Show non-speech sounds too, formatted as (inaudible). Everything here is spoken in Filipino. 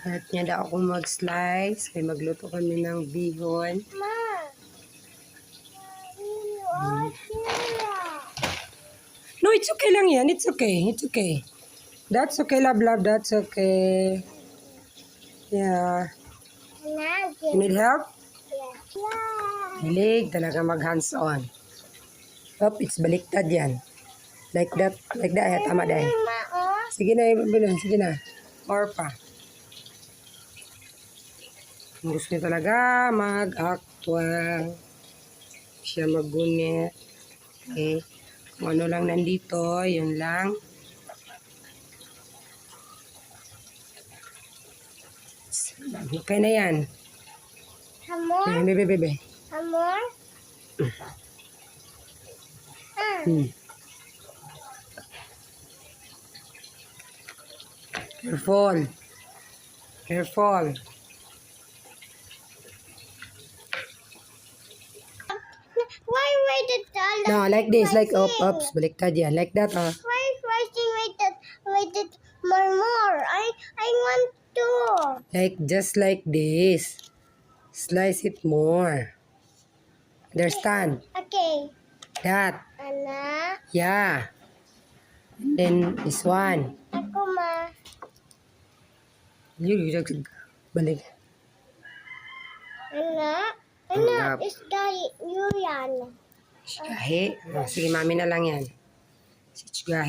At niya daw ako mag-slice. Kaya magluto kami ng bihon. Ma. No, it's okay lang yan. It's okay. It's okay. That's okay, love, love. That's okay. Yeah. You need help? Yeah. Hilig talaga mag-hands-on. Up, it's baliktad yan. Like that. Like that. Tama dahil. Sige na. Sige na. Or pa. Kung gusto niya talaga mag-actual. Siya maggunit. Okay. Kung ano lang nandito, yun lang. Okay na yan. Hamor? Okay, bebe, bebe. Hamor? (clears throat) Hmm. Careful. Careful. Why waited all No, like this, like up, ups, baliktad yan. Like that, oh. Why waiting waited waited more more? I I want to. Like, just like this. Slice it more. Understand? Okay. That. Ana, Yeah. And then, this one. ako ma. Yun, yun, balik. Ana, ana, is dahil yun yan. Gahe. Oh, sige, mami na lang yan. Si Chugahe.